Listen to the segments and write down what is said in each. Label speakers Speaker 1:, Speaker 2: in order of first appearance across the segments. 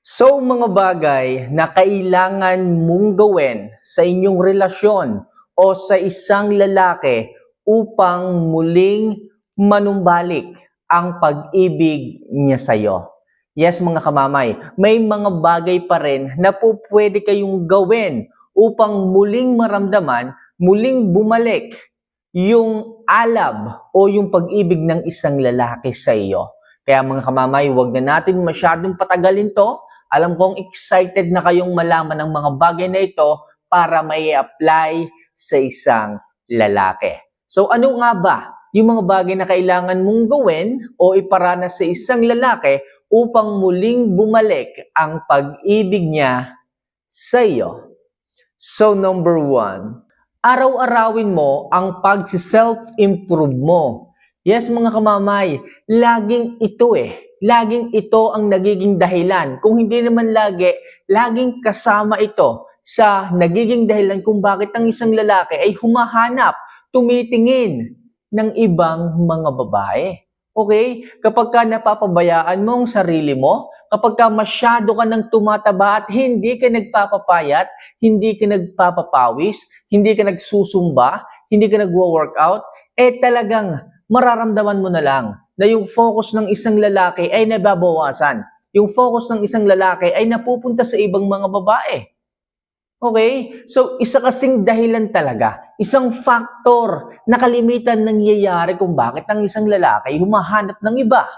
Speaker 1: So mga bagay na kailangan mong gawin sa inyong relasyon o sa isang lalaki upang muling manumbalik ang pag-ibig niya sa iyo. Yes mga kamamay, may mga bagay pa rin na po pwede kayong gawin upang muling maramdaman, muling bumalik yung alab o yung pag-ibig ng isang lalaki sa iyo. Kaya mga kamamay, wag na natin masyadong patagalin to. Alam kong excited na kayong malaman ng mga bagay na ito para may apply sa isang lalaki. So ano nga ba yung mga bagay na kailangan mong gawin o iparana sa isang lalaki upang muling bumalik ang pag-ibig niya sa iyo? So number one, araw-arawin mo ang pag-self-improve mo. Yes mga kamamay, laging ito eh. Laging ito ang nagiging dahilan. Kung hindi naman lagi, laging kasama ito sa nagiging dahilan kung bakit ang isang lalaki ay humahanap, tumitingin ng ibang mga babae. Okay? Kapag ka napapabayaan mo ang sarili mo, kapag ka masyado ka nang tumataba at hindi ka nagpapapayat, hindi ka nagpapapawis, hindi ka nagsusumba, hindi ka nagwo-workout, eh talagang mararamdaman mo na lang na yung focus ng isang lalaki ay nababawasan. Yung focus ng isang lalaki ay napupunta sa ibang mga babae. Okay? So, isa kasing dahilan talaga, isang factor na kalimitan nangyayari kung bakit ang isang lalaki humahanap ng iba.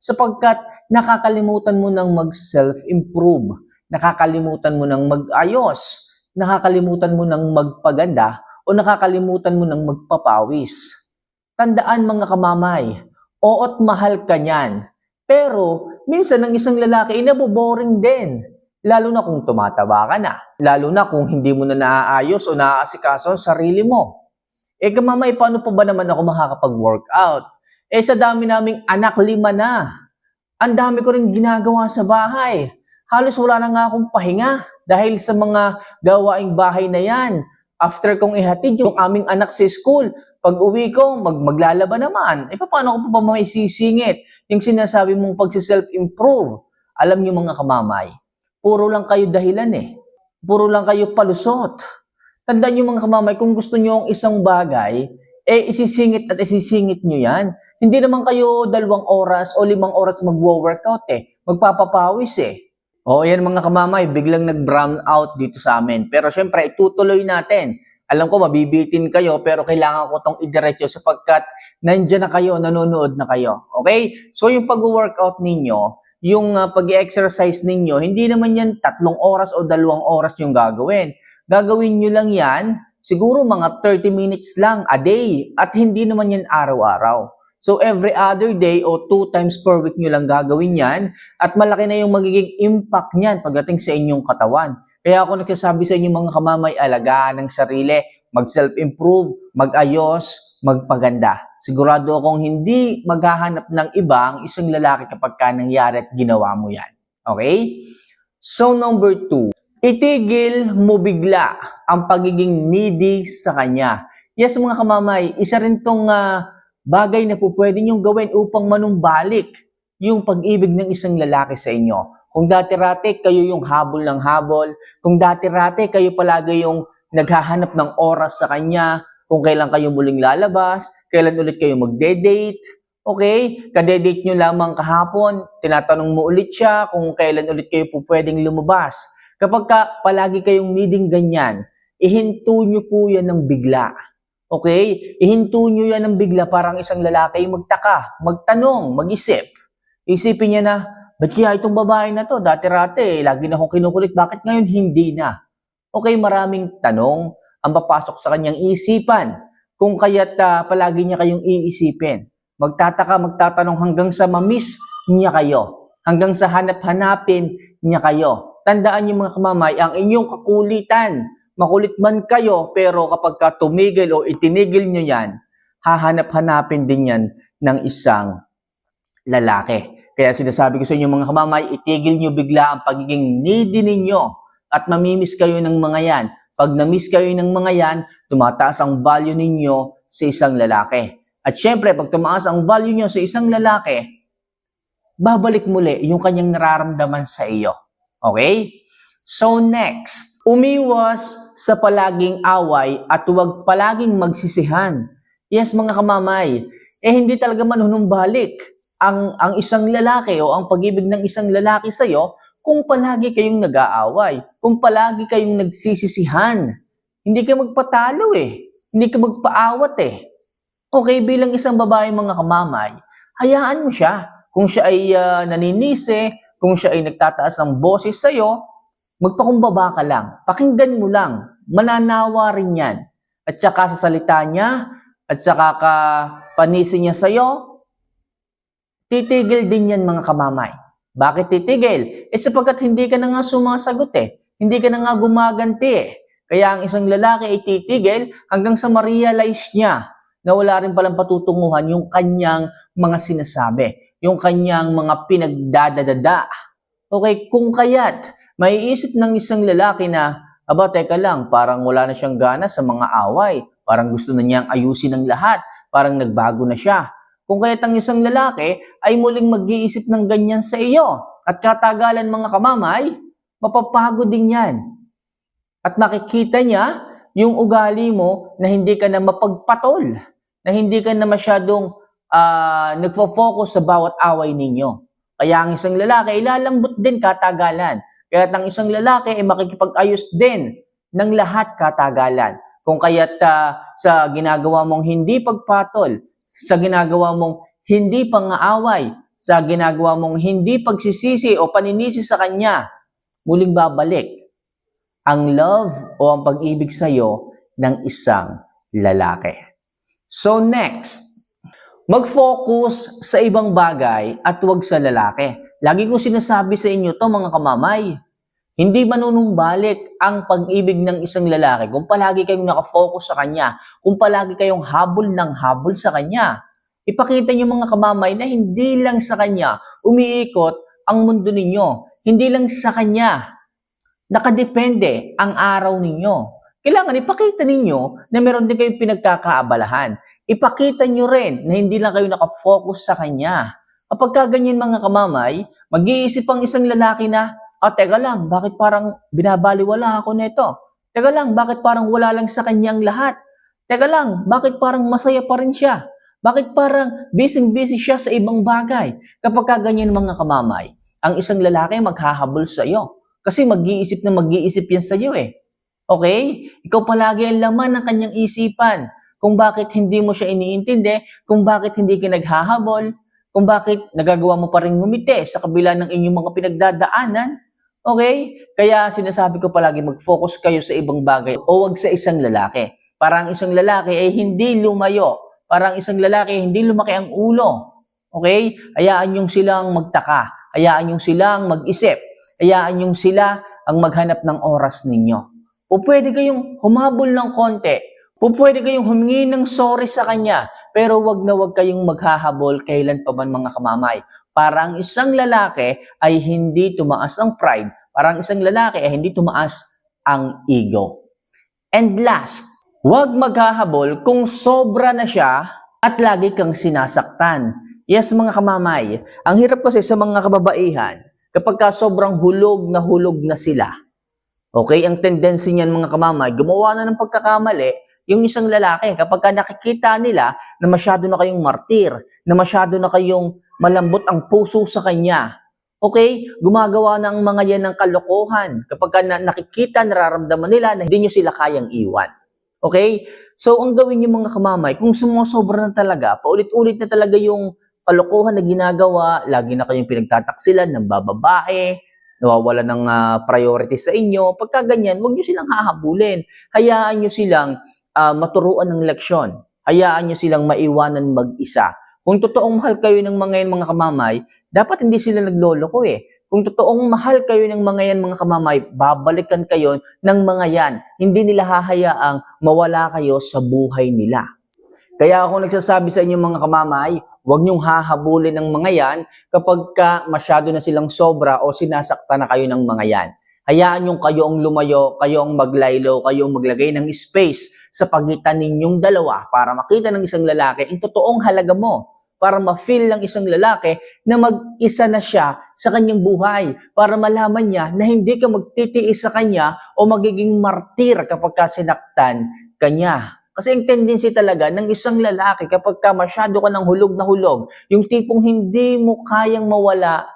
Speaker 1: Sapagkat nakakalimutan mo ng mag-self-improve, nakakalimutan mo ng mag-ayos, nakakalimutan mo ng magpaganda, o nakakalimutan mo ng magpapawis. Tandaan mga kamamay, oo't mahal ka niyan. Pero, minsan ang isang lalaki ay naboboring din. Lalo na kung tumataba ka na. Lalo na kung hindi mo na naaayos o naaasikaso ang sarili mo. Eh kamamay, paano pa ba naman ako makakapag-workout? Eh sa dami naming anak, lima na. Ang dami ko rin ginagawa sa bahay. Halos wala na nga akong pahinga dahil sa mga gawaing bahay na yan. After kong ihatid yung aming anak sa school, pag uwi ko, mag maglalaba naman. Eh paano ko pa ba may sisingit? Yung sinasabi mong pag-self-improve. Alam niyo mga kamamay, puro lang kayo dahilan eh. Puro lang kayo palusot. Tandaan niyo mga kamamay, kung gusto niyo ang isang bagay, eh isisingit at isisingit niyo yan. Hindi naman kayo dalawang oras o limang oras magwo-workout eh. Magpapapawis eh. O yan mga kamamay, biglang nag-brown out dito sa amin. Pero syempre, itutuloy natin. Alam ko, mabibitin kayo, pero kailangan ko tong idiretso sapagkat nandyan na kayo, nanonood na kayo. Okay? So yung pag-workout ninyo, yung uh, pag-exercise ninyo, hindi naman yan tatlong oras o dalawang oras yung gagawin. Gagawin nyo lang yan, siguro mga 30 minutes lang a day. At hindi naman yan araw-araw. So every other day o two times per week nyo lang gagawin yan at malaki na yung magiging impact niyan pagdating sa inyong katawan. Kaya ako nagsasabi sa inyo mga kamamay, alagaan ng sarili, mag-self-improve, mag-ayos, magpaganda. Sigurado akong hindi maghahanap ng iba ang isang lalaki kapag ka nangyari at ginawa mo yan. Okay? So number two, itigil mo bigla ang pagiging needy sa kanya. Yes mga kamamay, isa rin tong uh, bagay na po pwede niyong gawin upang manumbalik yung pag-ibig ng isang lalaki sa inyo. Kung dati-rate kayo yung habol ng habol, kung dati-rate kayo palagi yung naghahanap ng oras sa kanya, kung kailan kayo muling lalabas, kailan ulit kayo magde-date, okay? Kade-date nyo lamang kahapon, tinatanong mo ulit siya kung kailan ulit kayo po pwedeng lumabas. Kapag ka palagi kayong needing ganyan, ihinto nyo po yan ng bigla. Okay? Ihinto nyo yan ng bigla parang isang lalaki magtaka, magtanong, mag-isip. Isipin niya na, ba't kaya itong babae na to? Dati-rate, lagi na akong kinukulit. Bakit ngayon hindi na? Okay, maraming tanong ang papasok sa kanyang isipan. Kung kaya't uh, palagi niya kayong iisipin. Magtataka, magtatanong hanggang sa mamiss niya kayo. Hanggang sa hanap-hanapin niya kayo. Tandaan niyo mga kamamay, ang inyong kakulitan makulit man kayo, pero kapag ka tumigil o itinigil nyo yan, hahanap-hanapin din yan ng isang lalaki. Kaya sinasabi ko sa inyo mga kamamay, itigil nyo bigla ang pagiging needy ninyo at mamimiss kayo ng mga yan. Pag namiss kayo ng mga yan, tumataas ang value ninyo sa isang lalaki. At syempre, pag tumaas ang value nyo sa isang lalaki, babalik muli yung kanyang nararamdaman sa iyo. Okay? So next, umiwas sa palaging away at huwag palaging magsisihan. Yes, mga kamamay, eh hindi talaga manunumbalik ang, ang isang lalaki o ang pag-ibig ng isang lalaki sa'yo kung palagi kayong nag-aaway, kung palagi kayong nagsisisihan. Hindi ka magpatalo eh. Hindi ka magpaawat eh. Okay, bilang isang babae mga kamamay, hayaan mo siya. Kung siya ay ah, naninisi, kung siya ay nagtataas ng boses sa'yo, magpakumbaba ka lang. Pakinggan mo lang. Mananawa rin yan. At saka sa salita niya, at saka ka panisi niya sa'yo, titigil din yan mga kamamay. Bakit titigil? Eh sapagkat hindi ka na nga sumasagot eh. Hindi ka na nga gumaganti eh. Kaya ang isang lalaki ay titigil hanggang sa ma-realize niya na wala rin palang patutunguhan yung kanyang mga sinasabi. Yung kanyang mga pinagdadadada. Okay, kung kaya't maiisip ng isang lalaki na, aba, teka lang, parang wala na siyang gana sa mga away. Parang gusto na niyang ayusin ang lahat. Parang nagbago na siya. Kung kaya't ang isang lalaki ay muling mag-iisip ng ganyan sa iyo at katagalan mga kamamay, mapapagod din yan. At makikita niya yung ugali mo na hindi ka na mapagpatol, na hindi ka na masyadong ah, nagfo-focus sa bawat away ninyo. Kaya ang isang lalaki ay lalambot din katagalan. Kaya ang isang lalaki ay makikipag-ayos din ng lahat katagalan. Kung kaya't ah, sa ginagawa mong hindi pagpatol, sa ginagawa mong hindi pangaaway, sa ginagawa mong hindi pagsisisi o paninisi sa kanya, muling babalik ang love o ang pag-ibig sa iyo ng isang lalaki. So next, mag-focus sa ibang bagay at huwag sa lalaki. Lagi kong sinasabi sa inyo to mga kamamay. Hindi manunumbalik ang pag-ibig ng isang lalaki kung palagi kayong nakafocus sa kanya, kung palagi kayong habol ng habol sa kanya. Ipakita niyo mga kamamay na hindi lang sa kanya umiikot ang mundo ninyo. Hindi lang sa kanya nakadepende ang araw ninyo. Kailangan ipakita ninyo na meron din kayong pinagkakaabalahan. Ipakita nyo rin na hindi lang kayo nakafocus sa kanya. Kapag ka ganyan mga kamamay, mag-iisip ang isang lalaki na, ah, teka lang, bakit parang binabaliwala ako nito? Teka lang, bakit parang wala lang sa kanyang lahat? Teka lang, bakit parang masaya pa rin siya? Bakit parang busy-busy siya sa ibang bagay? Kapag ka ganyan mga kamamay, ang isang lalaki maghahabol sa iyo. Kasi mag-iisip na mag-iisip yan sa iyo eh. Okay? Ikaw palagi ang laman ng kanyang isipan. Kung bakit hindi mo siya iniintindi, kung bakit hindi ka naghahabol, kung bakit nagagawa mo pa rin ngumiti sa kabila ng inyong mga pinagdadaanan. Okay? Kaya sinasabi ko palagi mag-focus kayo sa ibang bagay o wag sa isang lalaki. Para ang isang lalaki ay hindi lumayo. Para ang isang lalaki ay hindi lumaki ang ulo. Okay? Hayaan yung silang magtaka. Hayaan yung silang mag-isip. Hayaan yung sila ang maghanap ng oras ninyo. O pwede kayong humabol ng konti. O pwede kayong humingi ng sorry sa kanya. Pero wag na wag kayong maghahabol kailan pa man mga kamamay. Para ang isang lalaki ay hindi tumaas ang pride. Para ang isang lalaki ay hindi tumaas ang ego. And last, huwag maghahabol kung sobra na siya at lagi kang sinasaktan. Yes, mga kamamay, ang hirap kasi sa mga kababaihan, kapag ka sobrang hulog na hulog na sila, okay, ang tendency niyan mga kamamay, gumawa na ng pagkakamali, yung isang lalaki, kapag ka nakikita nila na masyado na kayong martir, na masyado na kayong malambot ang puso sa kanya, okay, gumagawa ang mga yan ng kalokohan. Kapag ka na, nakikita, nararamdaman nila na hindi nyo sila kayang iwan. Okay? So, ang gawin niyo mga kamamay, kung sumusobra na talaga, paulit-ulit na talaga yung kalokohan na ginagawa, lagi na kayong pinagtataksilan ng bababae, nawawala ng ah, priority sa inyo, pagka ganyan, huwag nyo silang hahabulin. Hayaan nyo silang ah, maturuan ng leksyon. Hayaan nyo silang maiwanan mag-isa. Kung totoong mahal kayo ng mga yan mga kamamay, dapat hindi sila nagloloko eh. Kung totoong mahal kayo ng mga yan mga kamamay, babalikan kayo ng mga yan. Hindi nila hahayaang mawala kayo sa buhay nila. Kaya ako nagsasabi sa inyo mga kamamay, huwag niyong hahabulin ng mga yan kapag ka masyado na silang sobra o sinasakta na kayo ng mga yan. Hayaan yung kayo ang lumayo, kayo ang maglaylo, kayo ang maglagay ng space sa pagitan ninyong dalawa para makita ng isang lalaki ang totoong halaga mo. Para ma-feel ng isang lalaki na mag-isa na siya sa kanyang buhay para malaman niya na hindi ka magtitiis sa kanya o magiging martir kapag ka sinaktan kanya. Kasi ang tendency talaga ng isang lalaki kapag ka masyado ka ng hulog na hulog, yung tipong hindi mo kayang mawala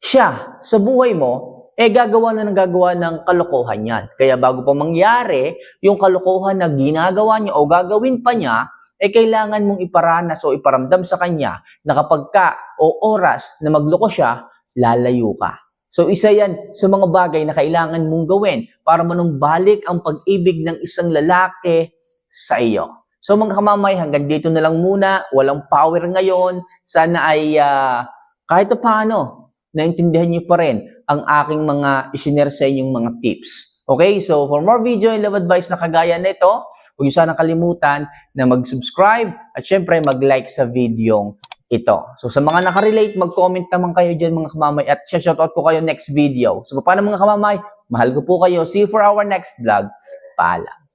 Speaker 1: siya sa buhay mo, eh gagawa na ng gagawa ng kalokohan yan. Kaya bago pa mangyari yung kalokohan na ginagawa niya o gagawin pa niya, eh kailangan mong iparanas o iparamdam sa kanya na kapag ka o oras na magloko siya, lalayo ka. So isa yan sa mga bagay na kailangan mong gawin para manumbalik ang pag-ibig ng isang lalaki sa iyo. So mga kamamay, hanggang dito na lang muna. Walang power ngayon. Sana ay ah, kahit pa paano, naintindihan niyo pa rin ang aking mga isinare sa inyong mga tips. Okay, so for more video and love advice na kagaya nito, huwag niyo sana kalimutan na mag-subscribe at syempre mag-like sa video ito. So sa mga nakarelate, mag-comment naman kayo dyan mga kamamay at shoutout ko kayo next video. So paano mga kamamay? Mahal ko po kayo. See you for our next vlog. Paalam.